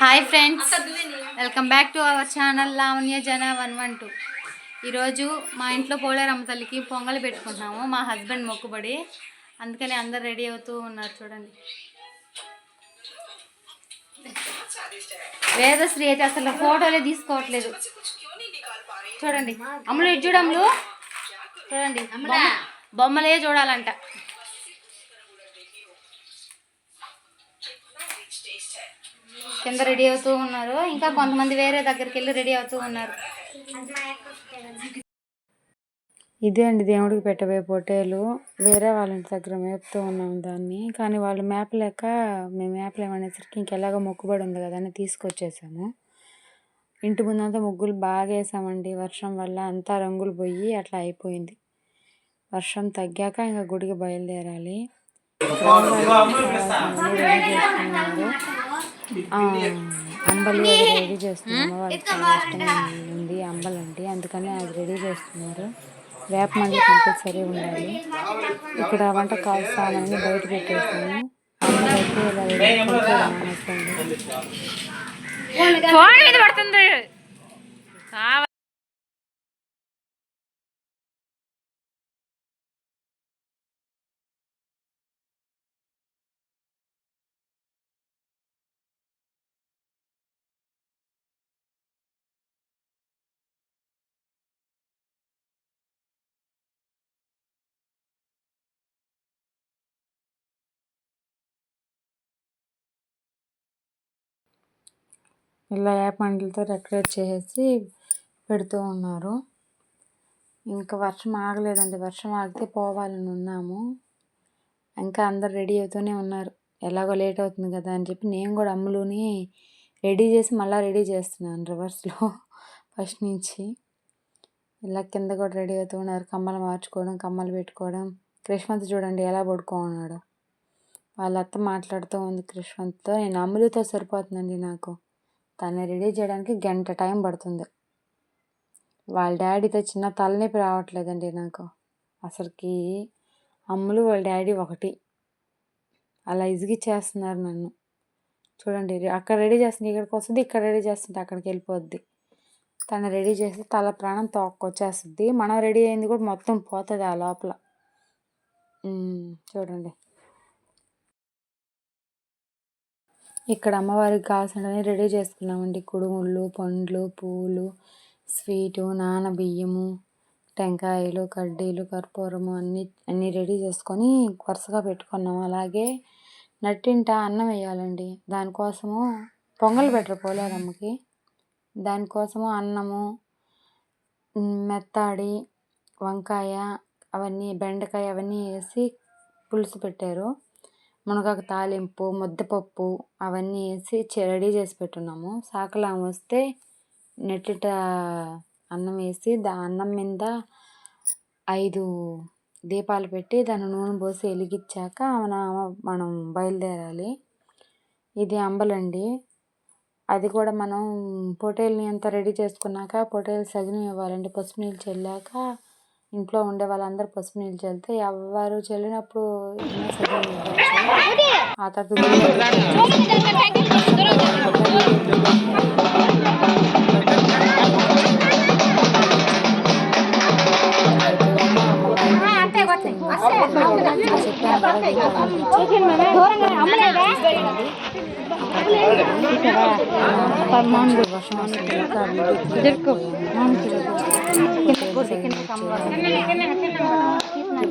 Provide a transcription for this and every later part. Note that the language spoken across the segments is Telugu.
Hi friends welcome back to our channel Lavanya జన వన్ వన్ టూ ఈరోజు మా ఇంట్లో పోలేరమ్మ తల్లికి పొంగల్ పెట్టుకుంటున్నాము. మా హస్బెండ్ మొక్కుబడి. అందుకని అందరు రెడీ అవుతూ ఉన్నారు చూడండి. వేదశ్రీ అయితే అసలు ఫోటోలే తీసుకోవట్లేదు. చూడండి. అమ్ములు ఇటు చూడమ్ములు చూడండి. బొమ్మ- బొమ్మలే చూడాలంట. కింద రెడీ అవుతూ ఉన్నారు. ఇంకా కొంతమంది వేరే దగ్గరికి వెళ్ళి రెడీ అవుతూ ఉన్నారు. ఇదే అండి దేవుడికి పెట్టబోయే పొట్టేలు. వేరే వాళ్ళ ఇంటి దగ్గర మేపుతూ ఉన్నాం దాన్ని. కానీ వాళ్ళు మేపలేక మేము మేపలేమనేసరికి ఇంకెలాగో మొక్కుబడి ఉంది కదా అని తీసుకొచ్చేసాము. ఇంటి ముందంతా ముగ్గులు బాగా వేసామండి వర్షం వల్ల అంతా రంగులు పోయి అట్లా అయిపోయింది. వర్షం తగ్గాక ఇంకా గుడికి బయలుదేరాలి. అంబలి అది రెడీ చేస్తున్నాము వాళ్ళకి చాలా ఇష్టం ఉంది అంబలండి అందుకని అది రెడీ చేస్తున్నారు. వేప మంది కంపల్సరీ ఉండాలి. ఇక్కడ వంట కాల్ సామాన్ని బయట పెట్టేసాము అమ్మలైతే ఇలా రెడీ చేస్తారు మా husband. ఫోన్ మీద పడుతుంది. ఇలా వేప మండలతో డెకరేట్ చేసేసి పెడుతూ ఉన్నారు. ఇంకా వర్షం ఆగలేదండి. వర్షం ఆగితే పోవాలని ఉన్నాము. ఇంకా అందరు రెడీ అవుతూనే ఉన్నారు. ఎలాగో లేట్ అవుతుంది కదా అని చెప్పి నేను కూడా అమ్ములుని రెడీ చేసి మళ్ళీ రెడీ చేస్తున్నాను రివర్స్లో ఫస్ట్ నుంచి. ఇలా కింద కూడా రెడీ అవుతూ ఉన్నారు. కమ్మలు మార్చుకోవడం కమ్మలు పెట్టుకోవడం. కృష్ణవంత్ చూడండి ఎలా పడుకోన్నాడు. వాళ్ళ అత్త మాట్లాడుతూ ఉంది కృష్ణవంత్తో నేను అమ్ములతో సరిపోతుందండి నాకు. తను రెడీ చేయడానికి గంట టైం పడుతుంది. వాళ్ళ డాడీతో చిన్న తలనొప్పి రావట్లేదండి నాకు. అసలుకి అమ్ములు వాళ్ళ డాడీ ఒకటి. అలా ఇసిగిచ్చేస్తున్నారు నన్ను. చూడండి అక్కడ రెడీ చేస్తుంది ఇక్కడికి వస్తుంది ఇక్కడ రెడీ చేస్తుంటే అక్కడికి వెళ్ళిపోద్ది. తను రెడీ చేసి తల ప్రాణం తోక్కొచ్చేస్తుంది. మనం రెడీ అయింది కూడా మొత్తం పోతుంది ఆ లోపల. చూడండి. ఇక్కడ అమ్మవారికి కావాల్సినవన్నీ రెడీ చేసుకున్నామండి. కుడుముళ్ళు పండ్లు పూలు స్వీటు నానబియ్యము టెంకాయలు కడ్డీలు కర్పూరము అన్నీ అన్నీ రెడీ చేసుకొని వరుసగా పెట్టుకున్నాము అలాగే నట్టింట అన్నం వేయాలండి. దానికోసము పొంగల్ పెట్టరు పోలేరమ్మకి దానికోసము అన్నము మెత్తాడి వంకాయ అవన్నీ బెండకాయ అవన్నీ వేసి పులుసు పెట్టారు. మునగాకు తాలింపు ముద్దపప్పు అవన్నీ వేసి రెడీ చేసి పెట్టున్నాము. సాకలం వస్తే నెట్టిట అన్నం వేసి దా అన్నం మీద ఐదు దీపాలు పెట్టి దాని నూనె పోసి వెలిగించాక మన మనం బయలుదేరాలి. ఇది అంబలండి. అది కూడా మనం పొటేల్ని అంతా రెడీ చేసుకున్నాక పొటేలు సగం ఇవ్వాలండి. పసుపు నీళ్ళు చల్లాక ఇంట్లో ఉండే వాళ్ళందరూ పసుపు నీళ్ళు చల్లితే ఎవరు చల్లినప్పుడు ఏమైనా సగినం ఇవ్వచ్చు ఆ తర్వాత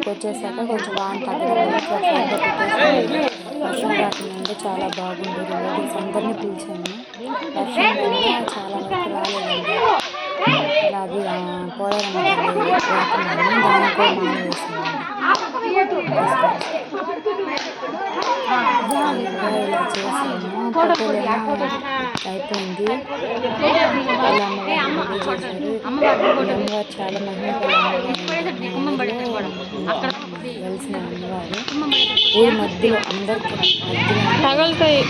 వచ్చేసాక కొంచెం వాన్ తగ్గడం వర్షం రాకుండా చాలా బాగుంది రిలేటివ్స్ అందరినీ పిలిచాను వర్షం చాలా వరకు రాలేదండి అది పోయారమ్మ దాని కూడా చేసాము అయిపోయింది అమ్మవారు చాలా వెలిసిన అమ్మవారు ఊరి మధ్యలో అందరికి తగులుతాయి.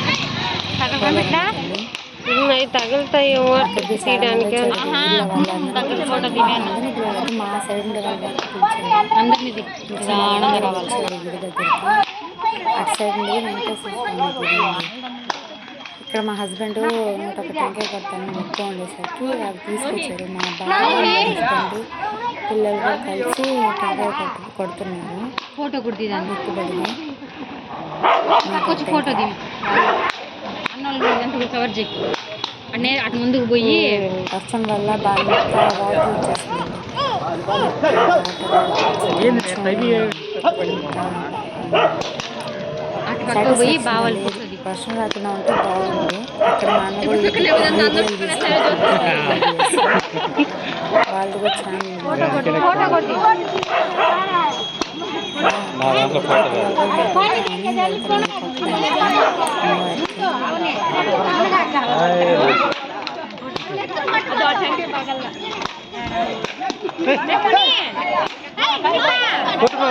ఉన్నాయి తగులుతాయి తీయడానికి మా సైడ్ అందరినీ గుడి దగ్గరికి అటు సైడ్ నుండి వెంకటేశ్వర గుడి. ఇక్కడ మా హస్బెండ్ నూట ఒక టెంకాయ కొడతాను మొత్తం ఉండేసరికి అవి తీసుకొచ్చారు. మా మా హస్బెండ్ పిల్లలు కూడా కలిసి టెంకాయ కొట్టు కొడుతున్నారు. ఫోటో కూడా తీదాన్ని మొక్కుబడిని కొంచెం ఫోటో తీ అన్నోళ్ళు కవర్ చేయి. అన్నే అటు ముందుకు పోయి వర్షం వల్ల బాగా వాటర్ వచ్చేస్తుంది. అటు పోయి బావాలి వర్షం రాకుండా ఉంటే బాగుంది అక్కడ మా అన్న కూడా ఫోటో కొట్టుకో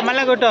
మళ్ళీ కొట్టు.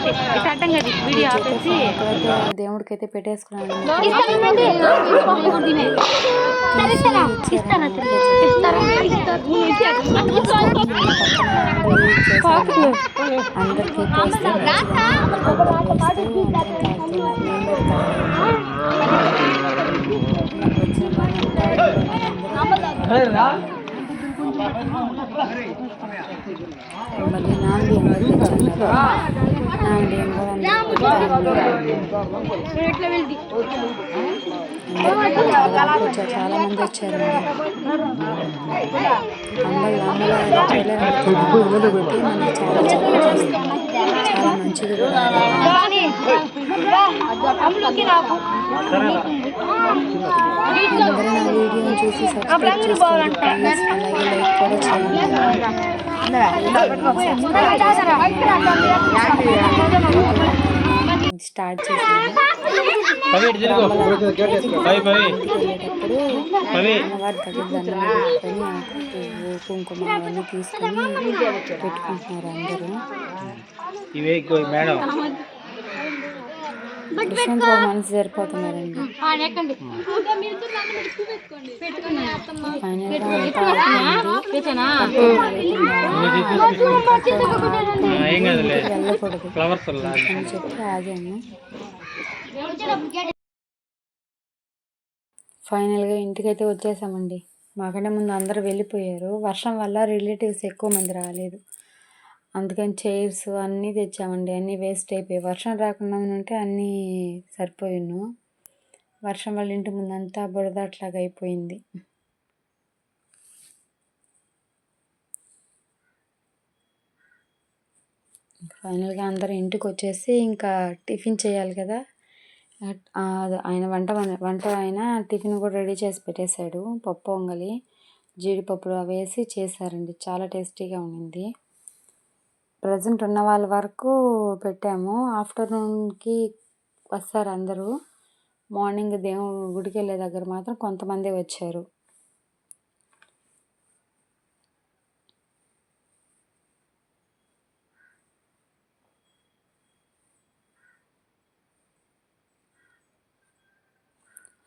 కొట్టు కొంచెం ఉండడం వల్ల త్వరగా పని అడ్డం కదా వీడియో ఆపేసి దేవుడికి అయితే పెట్టేసుకున్నాను అందరికీ పోస్తే మంచిగా అందరికీ పోస్తే అందరం తాగుతున్నారు. చాలా మంది వచ్చారు. చాలా మంచిది అందరూ నా వీడియోని చూసి సబ్స్క్రైబ్ చేసుకోండి ప్లీజ్ అలాగే లైక్ కూడా చేయండి స్టార్ట్ చేసాను వెళ్ళేటప్పుడు అమ్మవారి దగ్గర దండం పెట్టుకొని ఆకు కుంకుమ అవన్నీ తీసుకొని పెట్టుకుంటున్నారు అందరూ ఇవే మేడం కృష్ణతో మనసు సరిపోతున్నారండి ఫైనల్గా అంతా అయిపోయింది. ఆ, ఏం కాదులే వెళ్ళకూడదు ఫ్లవర్స్ వల్ల. అని చెప్పి ఆగాము ఫైనల్గా ఇంటికైతే వచ్చేసామండి. మాకంటే ముందు అందరూ వెళ్ళిపోయారు. వర్షం వల్ల రిలేటివ్స్ ఎక్కువ మంది రాలేదు. అందుకని చైర్స్ అన్నీ తెచ్చామండి. అన్నీ వేస్ట్ అయిపోయాయి. వర్షం రాకుండా ఉంటే అన్నీ సరిపోయిను. వర్షం వల్ల ఇంటి ముందంతా బురద అట్లాగా అయిపోయింది. ఫైనల్గా అందరూ ఇంటికి వచ్చేసి ఇంకా టిఫిన్ చేయాలి కదా. ఆయన వంట వంట ఆయన టిఫిన్ కూడా రెడీ చేసి పెట్టేశాడు. పప్పు పొంగలి జీడిపప్పులు అవి వేసి చేశారండి. చాలా టేస్టీగా ఉండింది. ప్రజెంట్ ఉన్న వాళ్ళ వరకు పెట్టాము. ఆఫ్టర్నూన్కి వస్తారు అందరూ. మార్నింగ్ దేవుడు గుడికి వెళ్ళే దగ్గర మాత్రం కొంతమంది వచ్చారు.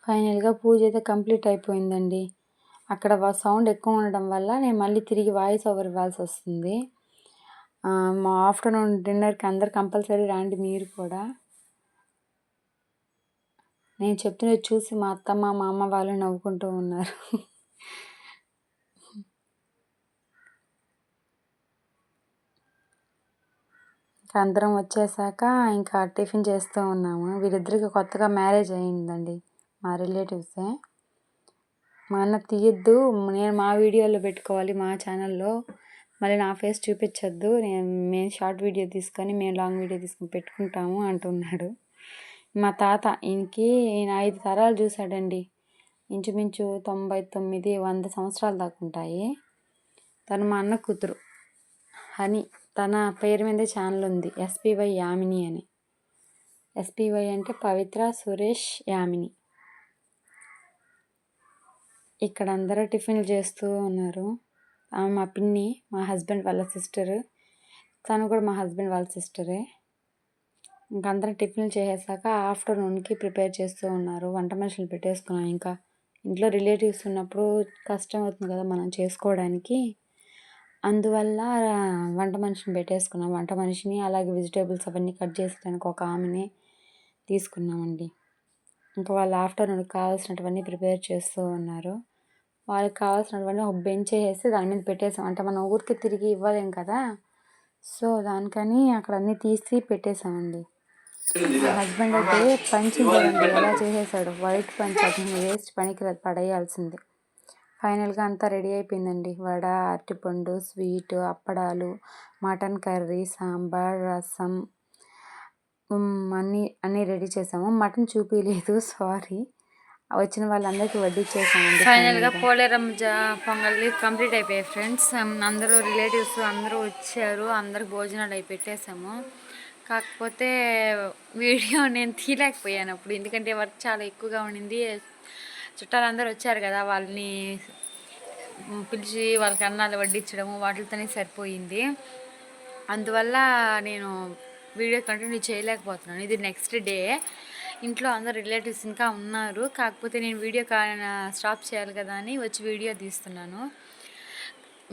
ఫైనల్గా పూజ అయితే కంప్లీట్ అయిపోయిందండి. అక్కడ సౌండ్ ఎక్కువ ఉండడం వల్ల నేను మళ్ళీ తిరిగి వాయిస్ ఓవర్ ఇవ్వాల్సి వస్తుంది. మా ఆఫ్టర్నూన్ డిన్నర్కి అందరు కంపల్సరీ రండి మీరు కూడా. నేను చెప్తున్నది చూసి మా అత్తమ్మ మా అమ్మ వాళ్ళు నవ్వుకుంటూ ఉన్నారు. అందరం వచ్చేసాక ఇంకా టిఫిన్ చేస్తూ ఉన్నాము. వీరిద్దరికి కొత్తగా మ్యారేజ్ అయ్యిందండి మా రిలేటివ్సే. మా అన్న తీయద్దు నేను మా వీడియోలో పెట్టుకోవాలి మా ఛానల్లో. మళ్ళీ నా ఫేస్ చూపించొద్దు. నేను మేము షార్ట్ వీడియో తీసుకొని మేము లాంగ్ వీడియో తీసుకొని పెట్టుకుంటాము అంటున్నాడు. మా తాత ఈయనకి ఈయన ఐదు తరాలు చూశాడండి. ఇంచుమించు తొంభై తొమ్మిది వంద సంవత్సరాలు దాకా ఉంటాయి. తను మా అన్న కూతురు. హని తన పేరు మీద ఛానల్ ఉంది. ఎస్పివై యామిని అని. ఎస్పివై అంటే పవిత్ర సురేష్ యామిని. ఇక్కడ అందరూ టిఫిన్లు చేస్తూ ఉన్నారు. ఆమె మా పిన్ని మా హస్బెండ్ వాళ్ళ సిస్టర్. తను కూడా మా హస్బెండ్ వాళ్ళ సిస్టరే. ఇంక అందరం టిఫిన్లు చేసేసాక ఆఫ్టర్నూన్కి ప్రిపేర్ చేస్తూ ఉన్నారు. వంట మనుషులు పెట్టేసుకున్నాం. ఇంకా ఇంట్లో రిలేటివ్స్ ఉన్నప్పుడు కష్టం అవుతుంది కదా మనం చేసుకోవడానికి. అందువల్ల వంట మనిషిని పెట్టేసుకున్నాం. వంట మనిషిని అలాగే వెజిటేబుల్స్ అవన్నీ కట్ చేసేటానికి ఒక ఆమెని తీసుకున్నామండి. ఇంకా వాళ్ళు ఆఫ్టర్నూన్కి కావాల్సినటువన్నీ ప్రిపేర్ చేస్తూ ఉన్నారు. వాళ్ళకి కావాల్సినటువన్నీ ఒక బెంచ్ వేసి దాని మీద పెట్టేసాం. అంటే మనం ఊరికి తిరిగి ఇవ్వలేం కదా. సో దానికని అక్కడ అన్నీ తీసి పెట్టేసామండి. మా హస్బెండ్ అయితే చూడండి ఎలా చేసేసాడు? వైట్ పంచ్ అది వేస్ట్ పనికి పడేయాల్సింది. ఫైనల్గా అంతా రెడీ అయిపోయిందండి. వడ అరటిపండు స్వీట్ అప్పడాలు మటన్ కర్రీ సాంబార్ రసం అన్నీ అన్నీ రెడీ చేసాము. మటన్ చూపించలేదు సారీ. వచ్చిన వాళ్ళందరికీ వడ్డించేసామండి ఫైనల్గా. పోలేరం జా పొంగల్ని కంప్లీట్ అయిపోయాయి ఫ్రెండ్స్. అందరూ రిలేటివ్స్ అందరూ వచ్చారు. అందరికి భోజనాలు అవి పెట్టేశాము కాకపోతే వీడియో నేను తీయలేకపోయాను అప్పుడు. ఎందుకంటే వర్క్ చాలా ఎక్కువగా ఉండింది. చుట్టాలు అందరూ వచ్చారు కదా వాళ్ళని పిలిచి వాళ్ళకి అన్నాలు వడ్డించడము వాటితోనే సరిపోయింది. అందువల్ల నేను వీడియో కంటిన్యూ చేయలేకపోతున్నాను. ఇది నెక్స్ట్ డే. ఇంట్లో అందరు రిలేటివ్స్ ఇంకా ఉన్నారు. కాకపోతే నేను వీడియో స్టాప్ చేయాలి కదా అని వచ్చి వీడియో తీస్తున్నాను.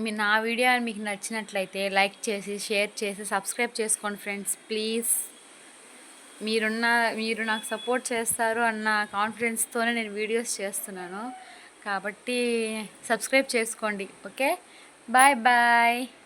మీ నా వీడియో మీకు నచ్చినట్లయితే లైక్ చేసి షేర్ చేసి సబ్స్క్రైబ్ చేసుకోండి ఫ్రెండ్స్. ప్లీజ్. మీరున్న మీరు నాకు సపోర్ట్ చేస్తారు అన్న కాన్ఫిడెన్స్తోనే నేను వీడియోస్ చేస్తున్నాను. కాబట్టి సబ్స్క్రైబ్ చేసుకోండి. ఓకే? Bye bye.